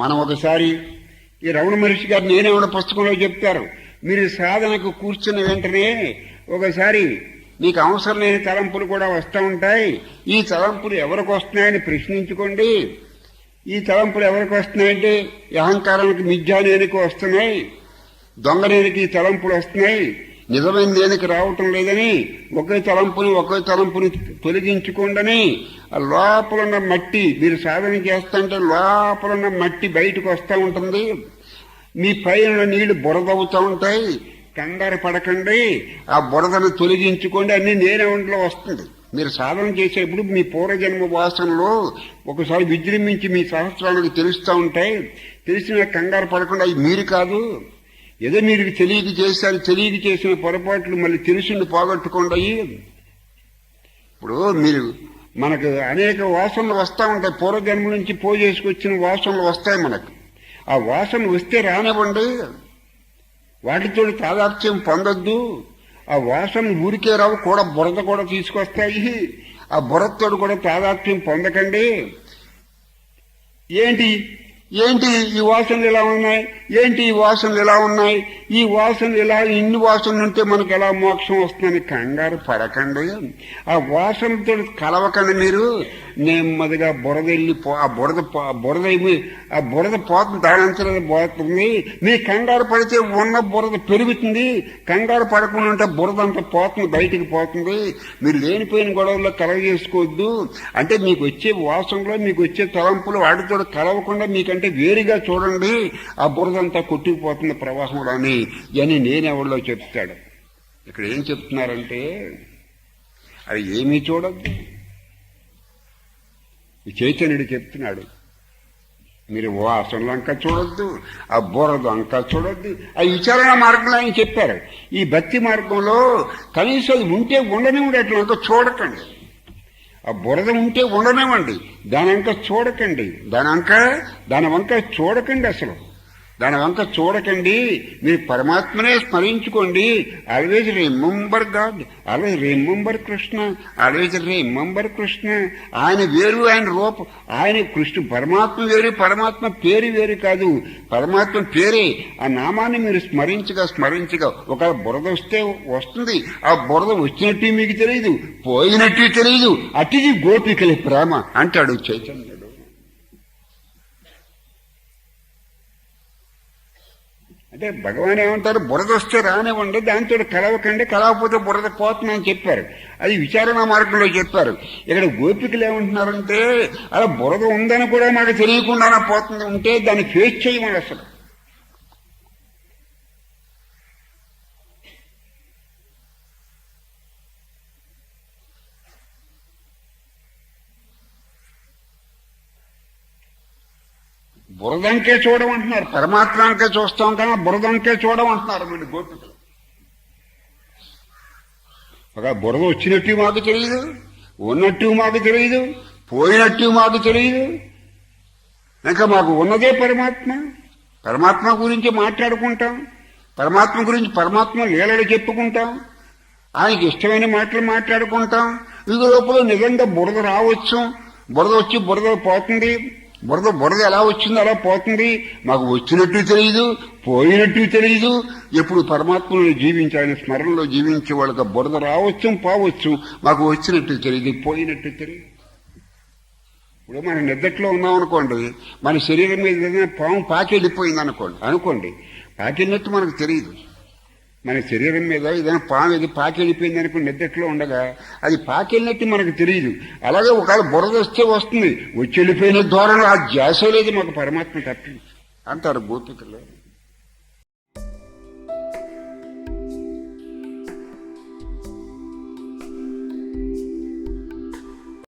మనం ఒకసారి ఈ రమణ మహర్షి గారు నేనేమన్నా పుస్తకంలో చెప్తారు. మీరు సాధనకు కూర్చున్న వెంటనే ఒకసారి మీకు అవసరం లేని తలంపులు కూడా వస్తూ ఉంటాయి. ఈ తలంపులు ఎవరికి వస్తున్నాయని ప్రశ్నించుకోండి. ఈ తలంపులు ఎవరికి వస్తున్నాయంటే ఈ అహంకారానికి మిథ్యానేనికి వస్తున్నాయి. దొంగనేనికి ఈ తలంపులు వస్తున్నాయి. నిజమైన దేనికి రావటం లేదని ఒకే తలంపుని ఒకే తలంపుని తొలగించుకోండని ఆ లోపల ఉన్న మట్టి మీరు సాధన చేస్తుంటే లోపల ఉన్న మట్టి బయటకు వస్తూ ఉంటుంది. మీ పైన నీళ్ళు బురదవుతూ ఉంటాయి. కంగారు పడకండి. ఆ బురదను తొలగించుకోండి. అన్ని నేనే ఒంట్లో వస్తుంది. మీరు సాధన చేసేప్పుడు మీ పూర్వజన్మ వాసనలో ఒకసారి విజృంభించి మీ సహస్రానికి తెలుస్తూ ఉంటాయి. తెలిసిన కంగారు పడకుండా అవి మీరు కాదు. ఏదో మీరు తెలియదు చేశారు తెలియదు చేసిన పొరపాట్లు మళ్ళీ తెలిసింది పోగొట్టుకోండి ఇప్పుడు మీరు మనకు అనేక వాసనలు వస్తూ ఉంటాయి. పూర్వజన్మ నుంచి పోజేసుకొచ్చిన వాసనలు వస్తాయి మనకు. ఆ వాసన వస్తే రానివ్వండి. వాటితో తాదాత్మ్యం పొందొద్దు. ఆ వాసన ఊరికే రావు కూడా బురద కూడా తీసుకొస్తాయి. ఆ బురదతో కూడా తాదాత్మ్యం పొందకండి. ఏంటి? ఏంటి ఈ వాసనలు ఎలా ఉన్నాయి? ఏంటి ఈ వాసనలు ఎలా ఉన్నాయి? ఈ వాసనలు ఎలా ఇన్ని వాసనలు ఉంటే మనకు ఎలా మోక్షం వస్తుందని కంగారు పడకండి. ఆ వాసనతో కలవకండి మీరు. నెమ్మదిగా బురద వెళ్ళి ఆ బురద బురద ఏమి- ఆ బురద పోతుంది దానంతలో పోతుంది. మీ కంగారు పడితే ఉన్న బురద పెరుగుతుంది. కంగారు పడకుండా ఉంటే బురద అంతా పోతుంది బయటికి పోతుంది. మీరు లేనిపోయిన గొడవల్లో కలవ చేసుకోవద్దు అంటే మీకు వచ్చే వాసనలో మీకు వచ్చే తలంపులు వాటితో కలవకుండా మీకంటే వేరుగా చూడండి. ఆ బురదంతా కొట్టుకుపోతుంది ప్రవాహంలో అని అని నేనెవరిలో చెప్తాడు. ఇక్కడ ఏం చెప్తున్నారంటే అది ఏమీ చూడద్దు. చైతన్యుడు చెప్తున్నాడు. మీరు వాసనలు అసలంక చూడొద్దు ఆ బోరదు అంక చూడొద్దు ఆ విచారణ మార్గంలో ఆయన చెప్పారు. ఈ భక్తి మార్గంలో కనీసం అది ఉంటే ఉండనే అట్లా అంక చూడకండి. ఆ బురద ఉంటే ఉండనివ్వండి దాని అంక చూడకండి. దాని అంక దాని వంక చూడకండి అసలు. దానివంతా చూడకండి. మీరు పరమాత్మనే స్మరించుకోండి. Always remember God always remember Krishna always remember Krishna ఆయన వేరు ఆయన రూపం. ఆయన కృష్ణ పరమాత్మ వేరు పరమాత్మ పేరు వేరు కాదు. పరమాత్మ పేరే. ఆ నామాన్ని మీరు స్మరించగా స్మరించగా ఒక బురద వస్తే వస్తుంది. ఆ బురద వచ్చినట్టు మీకు తెలియదు పోయినట్టు తెలియదు అతిది గోపికల ప్రేమ అంటాడు చైతన్యుడు. అంటే భగవాన్ ఏమంటారు బురద వస్తే రానివ్వండి దాంతో కలవకండి కలవకపోతే బురద పోతుందని చెప్పారు. అది విచారణ మార్గంలో చెప్పారు. ఇక్కడ గోపికలు ఏమంటున్నారంటే అలా బురద ఉందని కూడా మాకు తెలియకుండానే పోతుంది ఉంటే దాన్ని ఫేస్ చేయమని అసలు. బురదంకే చూడమంటున్నారు పరమాత్మానికే చూస్తాం కానీ బురదంకే చూడమంటున్నారు వీళ్ళు గోపికలు. ఒక బురద వచ్చినట్టు మాకు తెలియదు ఉన్నట్టు మాకు తెలియదు పోయినట్టు మాకు తెలియదు ఇంకా మాకు ఉన్నదే పరమాత్మ. పరమాత్మ గురించి మాట్లాడుకుంటాం. పరమాత్మ గురించి పరమాత్మ లీలలు చెప్పుకుంటాం. ఆయనకి ఇష్టమైన మాటలు మాట్లాడుకుంటాం. ఇది లోపల నిజంగా బురద రావచ్చు. బురద వచ్చి బురద పోతుంది. బురద బురద ఎలా వచ్చిందో అలా పోతుంది. మాకు వచ్చినట్టు తెలియదు పోయినట్టు తెలియదు ఎప్పుడు పరమాత్మను జీవించాలని స్మరణలో జీవించే వాళ్ళకి బురద రావచ్చు పోవచ్చు. మాకు వచ్చినట్టు తెలియదు పోయినట్టు తెలియదు ఇప్పుడు మనం నిద్దట్లో ఉన్నాం అనుకోండి మన శరీరం మీద ఏదైనా పాము పాకి వెళ్ళిపోయింది అనుకోండి అనుకోండి. పాకినట్టు మనకు తెలియదు మన శరీరం మీద ఏదైనా పాము ఏది పాకెళ్ళిపోయింది అనుకుని నిద్దట్లో ఉండగా అది పాకెళ్ళినట్టు మనకు తెలియదు. అలాగే ఒకవేళ బురద వస్తే వస్తుంది. వచ్చి వెళ్ళిపోయిన ధోరణి ఆ ధ్యాస లేదు మాకు పరమాత్మ తప్పింది అంటారు గోపికలు